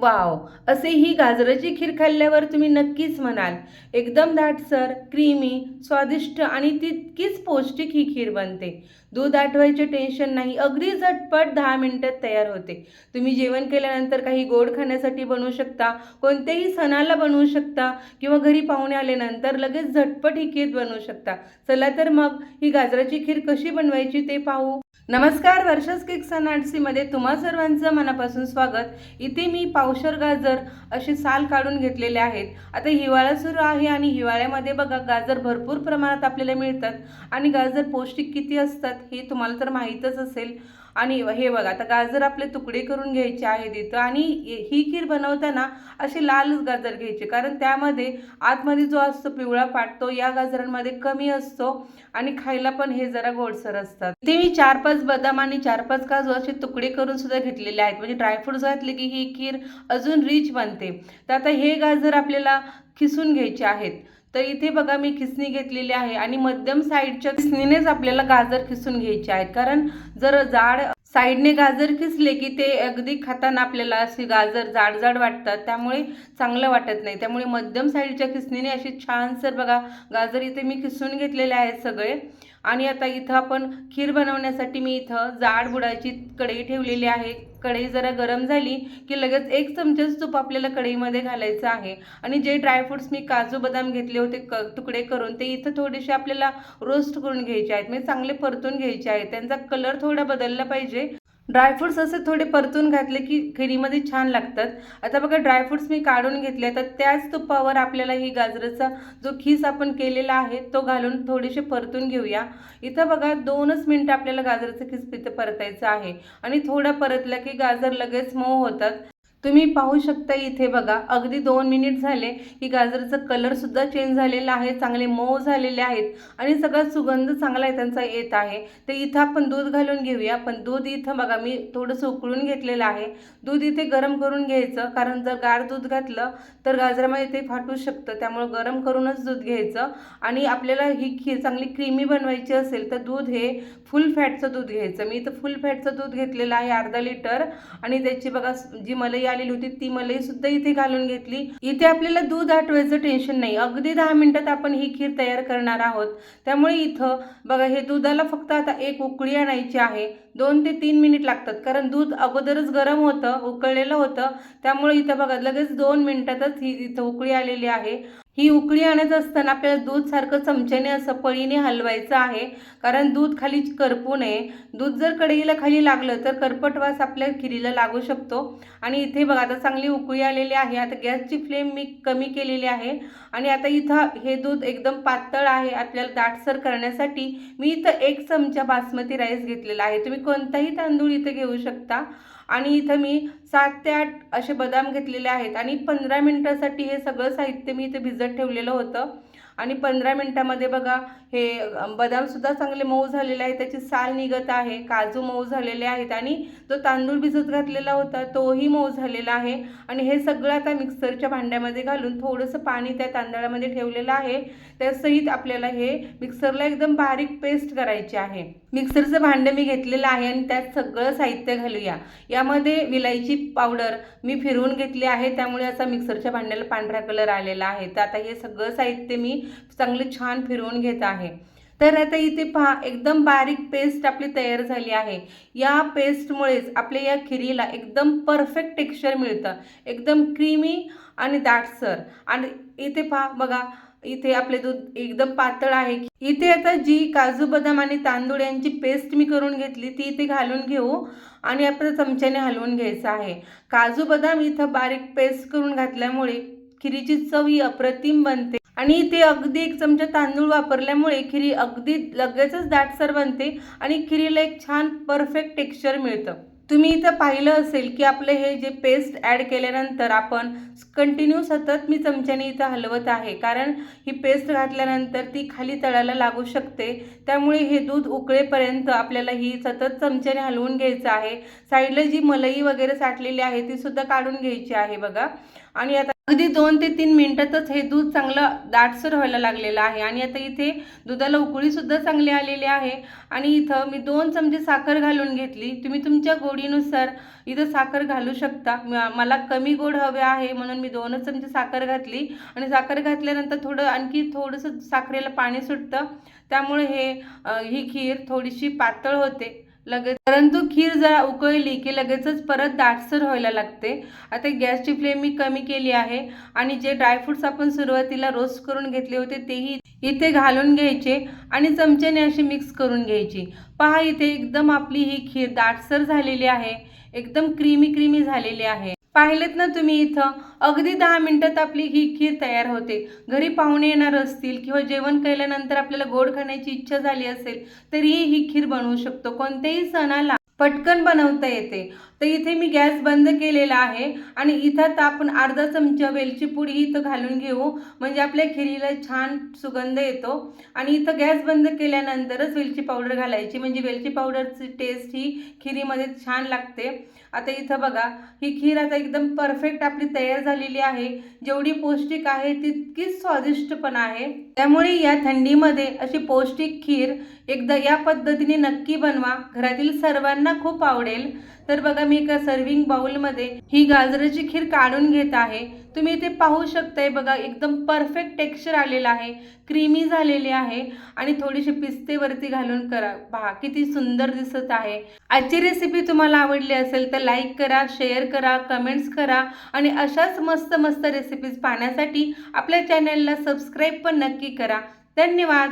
Wow असे ही गाजराची खीर खाल्ल्यावर तुम्ही नक्कीच म्हणाल. एकदम दाटसर क्रीमी स्वादिष्ट आणि तितकीच पौष्टिक ही खीर बनते. दूध आठवायचे टेन्शन नाही अगदी झटपट दहा मिनटात तयार होते. तुम्ही जेवण केल्यानंतर काही गोड खाण्यासाठी बनवू शकता कोणत्याही सणाला बनवू शकता किंवा घरी पाहुणे आल्यानंतर लगेच झटपट ही खीर बनवू शकता. चला तर मग ही गाजराची खीर कशी बनवायची ते पाहू. नमस्कार वर्षास केक सणाटसीमध्ये तुम्हा सर्वांचं मनापासून स्वागत. इथे मी पावशर गाजर असे साल काढून घेतलेले आहेत. आता हिवाळा सुरू आहे आणि हिवाळ्यामध्ये बघा गाजर भरपूर प्रमाणात आपल्याला मिळतात. आणि गाजर पौष्टिक किती असतात हे तुम्हाला तर माहीतच असेल. आणि हे बघा आता गाजर आपले तुकडे करून घ्यायचे आहेत इथं आणि ही खीर बनवताना असे लालच गाजर घ्यायचे कारण त्यामध्ये आतमध्ये जो असतो पिवळा पाट तो या गाजरांमध्ये कमी असतो आणि खायला पण हे जरा गोडसर असतात. ते मी चार पाच बदाम आणि चार पाच काजू असे तुकडे करून सुद्धा घेतलेले आहेत. म्हणजे ड्रायफ्रुट्स घातले की ही खीर अजून रिच बनते. तर आता हे गाजर आपल्याला खिसून घ्यायचे आहेत. तर इथे बघा मी खिसणी घेतलेली आहे आणि मध्यम साईडच्या खिसणीनेच आपल्याला गाजर खिसून घ्यायचे आहेत. कारण जर जाड साईडने गाजर खिसले की ते अगदी खाताना आपल्याला असे गाजर जाड जाड वाटतात. त्यामुळे चांगलं वाटत नाही. त्यामुळे मध्यम साईडच्या खिसणीने असे छानसर बघा गाजर इथे मी खिसून घेतलेले आहेत सगळे. आणि आता इथं आपण खीर बनवण्यासाठी मी इथं जाड बुडाची कढई ठेवलेली आहे. कढई जरा गरम झाली की लगेच एक चमचाच तूप आपल्याला कढईमध्ये घालायचं आहे. आणि जे ड्रायफ्रुट्स मी काजू बदाम घेतले होते क तुकडे करून ते इथं थोडेसे आपल्याला रोस्ट करून घ्यायचे आहेत. म्हणजे चांगले परतून घ्यायचे आहेत. त्यांचा कलर थोडा बदलला पाहिजे. ड्रायफ्रुट्स असे थोडे परतून घातले की खिरीमध्ये छान लागतात. आता बघा ड्रायफ्रुट्स मी काढून घेतले. तर त्याच तुपावर आपल्याला ही गाजराचा जो खीस आपण केलेला आहे तो घालून थोडेसे परतून घेऊया. इथं बघा दोनच मिनटं आपल्याला गाजराचं खीस तिथं परतायचं आहे. आणि थोडं परतला की गाजर लगेच मऊ होतात. तुम्ही पाहू शकता इथे बघा अगदी दोन मिनिट झाले की गाजराचा कलरसुद्धा चेंज झालेला आहे चांगले मऊ झालेले आहेत आणि सगळा सुगंध चांगला आहे त्यांचा येत आहे. तर इथं आपण दूध घालून घेऊया. पण दूध इथं बघा मी थोडंसं उकळून घेतलेलं आहे. दूध इथे गरम करून घ्यायचं. कारण जर गार दूध घातलं तर गाजरामध्ये ते फाटू शकतं. त्यामुळं गरम करूनच दूध घ्यायचं. आणि आपल्याला ही खीर चांगली क्रीमी बनवायची असेल तर दूध हे फुल फॅटचं दूध घ्यायचं. मी इथं फुल फॅटचं दूध घेतलेलं आहे अर्धा लिटर आणि त्याची बघा जी मला आलेली होती ती मलाई सुद्धा इथे घालून घेतली. इथे आपल्याला दूध आठवायचं टेन्शन नाही. अगदी दहा मिनिटात आपण ही खीर तयार करणार आहोत. त्यामुळे इथं बघा हे दुधाला फक्त आता एक उकळी आणायची आहे. दोन ते तीन मिनिट लागतात. कारण दूध अगोदरच गरम होतं उकळलेलं होतं. त्यामुळे इथं बघा लगेच दोन मिनिटातच ही इथं उकळी आलेली आहे. ही उकळी आणत असताना आपल्याला दूध सारखं चमच्याने असं पळीने हलवायचं आहे. कारण दूध खाली करपू नये. दूध जर कढईला खाली लागलं तर करपट वास आपल्या खिरीला लागू शकतो. आणि इथे बघा आता चांगली उकळी आलेली आहे. आता गॅसची फ्लेम मी कमी केलेली आहे. आणि आता इथं हे दूध एकदम पातळ आहे. आपल्याला दाटसर करण्यासाठी मी इथं एक चमचा बासमती राईस घेतलेला आहे. तुम्ही कोणताही तांदूळ इथं घेऊ शकता. आणि इथं मी सात ते आठ असे बदाम घेतलेले आहेत. आणि पंधरा मिनटासाठी हे सगळं साहित्य मी इथे भिजत ठेवलेलं होतं. आणि पंधरा मिनटामध्ये बघा हे बदामसुद्धा चांगले मऊ झालेले आहे त्याची साल निघत आहे काजू मऊ झालेले आहेत. आणि जो तांदूळ भिजत घातलेला होता तोही मऊ झालेला आहे. आणि हे सगळं आता मिक्सरच्या भांड्यामध्ये घालून थोडंसं पाणी त्या तांदळामध्ये ठेवलेलं आहे. त्यासहित आपल्याला हे मिक्सरला एकदम बारीक पेस्ट करायची आहे. मिक्सरचं भांडं मी घेतलेलं आहे आणि त्यात सगळं साहित्य घालूया. या यामध्ये विलायची पावडर मी फिरवून घेतली आहे. त्यामुळे असा मिक्सरच्या भांड्याला पांढरा कलर आलेला आहे. तर आता हे सगळं साहित्य मी चांगलं छान फिरवून घेत आहे. तर आता इथे पहा एकदम बारीक पेस्ट आपली तयार झाली आहे. या पेस्टमुळेच आपल्या या खिरीला एकदम परफेक्ट टेक्स्चर मिळतं. एकदम क्रीमी आणि दाटसर आणि इथे पहा बघा इथे आपले दूध एकदम पातळ आहे. इथे आता जी काजू बदाम आणि तांदूळ यांची पेस्ट मी करून घेतली ती इथे घालून घेऊ आणि आपल्या चमच्याने हलवून घ्यायचं आहे. काजू बदाम इथं बारीक पेस्ट करून घातल्यामुळे खिरीची चव ही अप्रतिम बनते. आणि इथे अगदी एक चमचा तांदूळ वापरल्यामुळे खिरी अगदी लगेचच दाटसर बनते आणि खिरीला एक छान परफेक्ट टेक्स्चर मिळतं. तुम्ही इथं पाहिलं असेल की आपलं हे जे पेस्ट ॲड केल्यानंतर आपण कंटिन्यू सतत मी चमच्याने इथं हलवत आहे. कारण ही पेस्ट घातल्यानंतर ती खाली तळाला लागू शकते. त्यामुळे हे दूध उकळेपर्यंत आपल्याला ही सतत चमच्याने हलवून घ्यायचं आहे. साईडला जी मलई वगैरे साठलेली आहे ती सुद्धा काढून घ्यायची आहे बघा. आणि आता अगदी दोन ते तीन मिनटातच हे दूध चांगलं दाटसर व्हायला लागलेलं आहे. आणि आता इथे दुधाला उकळीसुद्धा चांगली आलेली आहे. आणि इथं मी दोन चमचे साखर घालून घेतली. तुम्ही तुमच्या गोडीनुसार इथं साखर घालू शकता. म- मला कमी गोड हवे आहे म्हणून मी दोनच चमचे साखर घातली. आणि साखर घातल्यानंतर थोडं आणखी थोडंसं साखरेला पाणी सुटतं. त्यामुळे हे ही खीर थोडीशी पातळ होते. लगेच. परंतु खीर जरा उकळली की लगेचच परत दाटसर व्हायला लागते. आता गॅसची फ्लेम मी कमी केली आहे आणि जे ड्रायफ्रुट्स आपण सुरुवातीला रोस्ट करून घेतले होते तेही इथे घालून घ्यायचे आणि चमच्याने अशी मिक्स करून घ्यायची. पहा इथे एकदम आपली ही खीर दाटसर झालेली आहे. एकदम क्रीमी क्रीमी झालेली आहे. पाहिलेत ना तुम्ही इथं? अगदी दहा मिनिटात आपली ही खीर तयार होते. घरी पाहुणे येणार असतील किंवा जेवण केल्यानंतर आपल्याला गोड खाण्याची इच्छा झाली असेल तरीही ही खीर बनवू शकतो. कोणत्याही सणाला पटकन बनवता येते. तर इथे मी गॅस बंद केलेला आहे आणि इथं तर आपण अर्धा चमचा वेलची पुडी इथं घालून घेऊ. म्हणजे आपल्या खिरीला छान सुगंध येतो. आणि इथं गॅस बंद केल्यानंतरच वेलची पावडर घालायची. म्हणजे वेलची पावडरची टेस्ट ही खिरीमध्ये छान लागते. आता इथं बघा ही खीर आता एकदम परफेक्ट आपली तयार झालेली आहे. जेवढी पौष्टिक आहे तितकीच स्वादिष्ट पण आहे. त्यामुळे या थंडीमध्ये अशी पौष्टिक खीर एकदा या पद्धतीने नक्की बनवा. घरातील सर्वांना खूप आवडेल. तर बघा मी एका सर्विंग बाउलमध्ये ही गाजराची खीर काढून घेत आहे. तुम्ही इथे पाहू शकताय बघा एकदम परफेक्ट टेक्स्चर आलेलं आहे. क्रीमी झालेली आहे. आणि थोडीशी पिस्ते वरती घालून करा. पहा किती सुंदर दिसत आहे. आजची रेसिपी तुम्हाला आवडली असेल तर लाईक करा शेअर करा कमेंट्स करा. आणि अशाच मस्त मस्त रेसिपीज पाहण्यासाठी आपल्या चॅनलला सबस्क्राईब पण नक्की करा. धन्यवाद!